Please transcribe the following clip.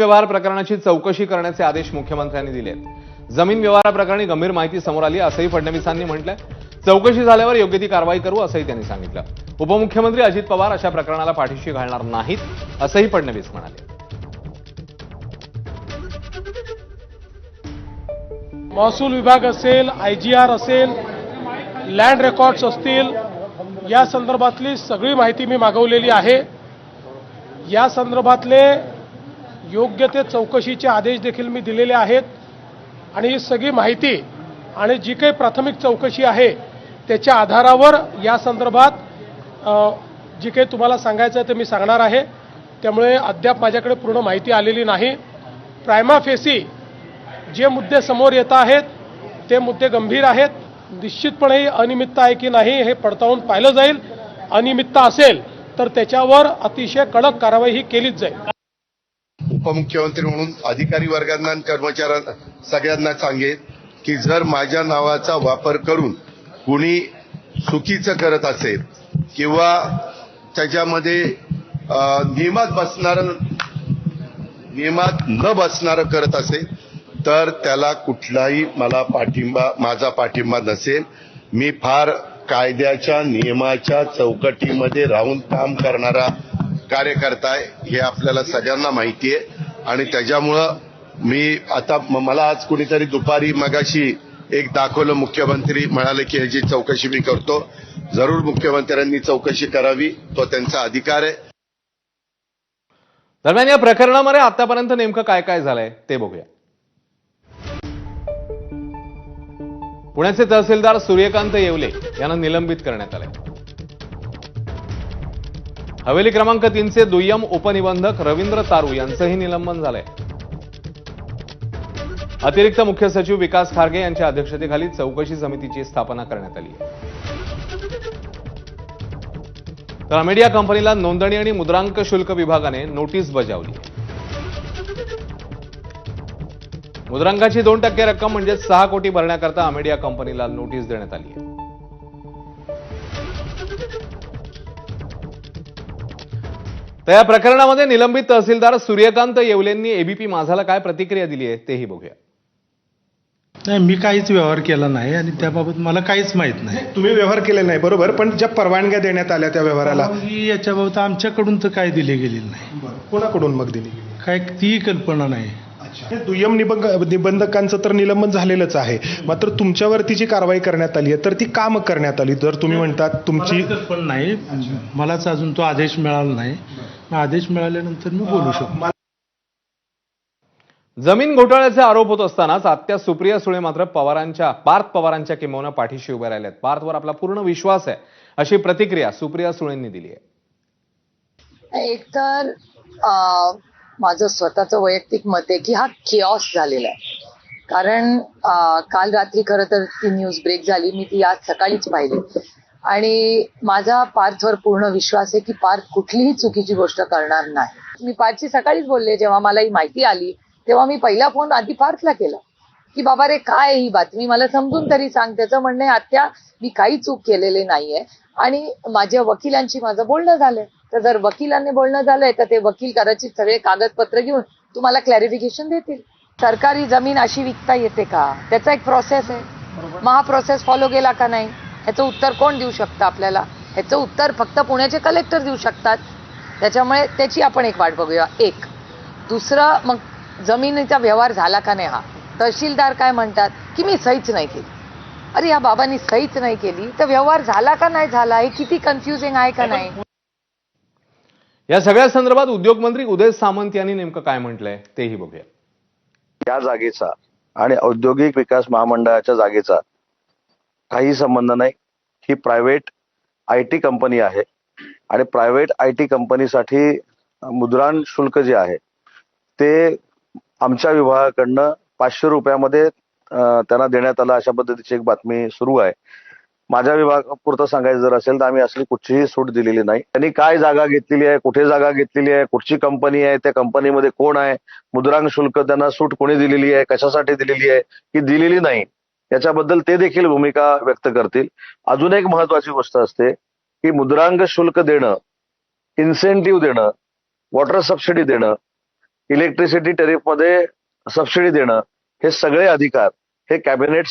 व्यवहार प्रकरणाची चौकशी करण्याचे आदेश मुख्यमंत्र्यांनी दिले आहेत जमीन व्यवहाराप्रकरणी गंभीर माहिती समोर आली असंही फडणवीसांनी म्हटलंय. चौकशी झाल्यावर योग्य ती कारवाई करू असंही त्यांनी सांगितलं. उपमुख्यमंत्री अजित पवार अशा प्रकरणाला पाठीशी घालणार नाहीत असंही फडणवीस म्हणाले. महसूल विभाग असेल आय जी आर असेल लँड रेकॉर्ड्स असतील या संदर्भातली सगळी माहिती मी मागवलेली आहे. या संदर्भातले योग्य ते चौकशीचे आदेश देखील मी दिलेले आहेत. आणि ही सगळी माहिती आणि जी काही प्राथमिक चौकशी आहे त्याच्या आधारावर या संदर्भात जी काही तुम्हाला सांगायचं आहे ते मी सांगणार आहे. त्यामुळे अद्याप माझ्याकडे पूर्ण माहिती आलेली नाही. प्रायमा फेसी जे मुद्दे समोर येत आहेत ते मुद्दे गंभीर आहेत. निश्चितपणे ही अनियमितता आहे की नाही हे पडताळून पाहिलं जाईल. अनियमितता असेल तर त्याच्यावर अतिशय कडक कारवाई ही केलीच जाईल. उपमुख्यमंत्री म्हणून अधिकारी वर्गांना आणि कर्मचाऱ्यांना सगळ्यांना सांगेन की जर माझ्या नावाचा वापर करून कुणी चुकीचं करत असेल किंवा त्याच्यामध्ये नियमात बसणारं नियमात न बसणारं करत असेल तर त्याला कुठलाही मला पाठिंबा माझा पाठिंबा नसेल. मी फार कायद्याच्या नियमाच्या चौकटीमध्ये राहून काम करणारा कार्यकर्ता आहे हे आपल्याला सगळ्यांना माहिती आहे आणि त्याच्यामुळं मी आता मला आज कुणीतरी दुपारी मगाशी एक दाखवलं मुख्यमंत्री म्हणाले की ह्याची चौकशी मी करतो. जरूर मुख्यमंत्र्यांनी चौकशी करावी तो त्यांचा अधिकार आहे. दरम्यान या प्रकरणामध्ये आतापर्यंत नेमकं काय काय झालंय ते बघूया. पुण्याचे तहसीलदार सूर्यकांत येवले यांना निलंबित करण्यात आले हवेली क्रमांक तीनचे दुय्यम उपनिबंधक रवींद्र तारू यांचंही निलंबन झालंय. अतिरिक्त मुख्य सचिव विकास खारगे यांच्या अध्यक्षतेखाली चौकशी समितीची स्थापना करण्यात आली. तर अमेडिया कंपनीला नोंदणी आणि मुद्रांक शुल्क विभागाने नोटीस बजावली. मुद्रांकाची दोन टक्के रक्कम म्हणजे सहा कोटी भरण्याकरता अमेडिया कंपनीला नोटीस देण्यात आली आहे. तर या प्रकरणामध्ये निलंबित तहसीलदार सूर्यकांत येवलेंनी एबीपी माझाला काय प्रतिक्रिया दिली आहे तेही बघूया. नाही मी काहीच व्यवहार केला नाही आणि त्याबाबत मला काहीच माहीत नाही. तुम्ही व्यवहार केले नाही बरोबर पण ज्या परवानग्या देण्यात आल्या त्या व्यवहाराला. परवानगी याच्याबाबत आमच्याकडून तर काय दिली गेलेली नाही. कोणाकडून मग दिली गेली? काय ती कल्पना नाही. दुय्यम निबंध निबंधकांचं तर निलंबन झालेलंच आहे. मात्र तुमच्यावरती जी कारवाई करण्यात आली आहे तर ती काम करण्यात आली. जर तुम्ही म्हणतात तुमची कल्पना नाही. मलाच अजून तो आदेश मिळाला नाही. आदेश मिळाल्यानंतर मी बोलू शकतो. जमीन घोटाळ्याचे आरोप होत असतानाच आत्या सुप्रिया सुळे मात्र पवारांच्या पार्थ पवारांच्या किंमत पाठीशी उभे राहिल्यात पार्थवर आपला पूर्ण विश्वास आहे अशी प्रतिक्रिया सुप्रिया सुळेंनी दिली आहे. एकतर माझं स्वतःचं वैयक्तिक मत आहे की हा किऑस झालेला आहे. कारण काल रात्री खरं तर ती न्यूज ब्रेक झाली मी ती आज सकाळीच पाहिली. आणि माझा पार्थवर पूर्ण विश्वास आहे की पार्थ कुठलीही चुकीची गोष्ट करणार नाही. मी पार्थची सकाळीच बोलले जेव्हा मला ही माहिती आली तेव्हा मी पहिला फोन आधी पार्थला केला. की बाबा रे काय आहे ही बातमी मला समजून तरी सांग त्याचं म्हणणं आत्या मी काही चूक केलेली नाहीये. आणि माझ्या वकिलांशी माझं बोलणं झालंय. तर जर वकिलांनी बोलणं झालंय तर ते वकील कदाचित सगळे कागदपत्र घेऊन तुम्हाला क्लॅरिफिकेशन देतील. सरकारी जमीन अशी विकता येते का? त्याचा एक प्रोसेस आहे. मग हा प्रोसेस फॉलो केला का नाही? ह्याचं उत्तर कोण देऊ शकतं आपल्याला? ह्याचं उत्तर फक्त पुण्याचे कलेक्टर देऊ शकतात. त्याच्यामुळे त्याची आपण एक वाट बघूया. एक. दुसरं मग जमिनीचा व्यवहार झाला का नाही हा? तहसीलदार काय म्हणतात? की मी सहीच नाही केली. अरे या बाबांनी सहीच नाही केली. तर व्यवहार झाला का नाही झाला? हे किती कन्फ्युजिंग आहे का नाही? या सगळ्या संदर्भात उद्योगमंत्री उदय सामंत यांनी नेमकं काय म्हटलंय तेही बघूया. या जागेचा आणि औद्योगिक विकास महामंडळाच्या जागेचा काही संबंध नाही. ही प्रायव्हेट आय टी कंपनी आहे. आणि प्रायव्हेट आय टी कंपनीसाठी मुद्रांक शुल्क जे आहे ते आमच्या विभागाकडनं पाचशे रुपयामध्ये त्यांना देण्यात आलं. अशा पद्धतीची एक बातमी सुरू आहे. माझ्या विभागापुरतं सांगायचं जर असेल तर आम्ही असली कुठचीही सूट दिलेली नाही. त्यांनी काय जागा घेतलेली आहे कुठे जागा घेतलेली आहे कुठची कंपनी आहे त्या कंपनीमध्ये कोण आहे मुद्रांक शुल्क त्यांना सूट कोणी दिलेली आहे कशासाठी दिलेली आहे की दिलेली नाही. याच्याबद्दल ते देखील भूमिका व्यक्त करतील. अजून एक महत्वाची गोष्ट असते की मुद्रांक शुल्क देणं इन्सेंटिव्ह देणं वॉटर सबसिडी देणं इलेक्ट्रिसिटी टॅरिफमध्ये सबसिडी देणं हे सगळे अधिकार हे कॅबिनेट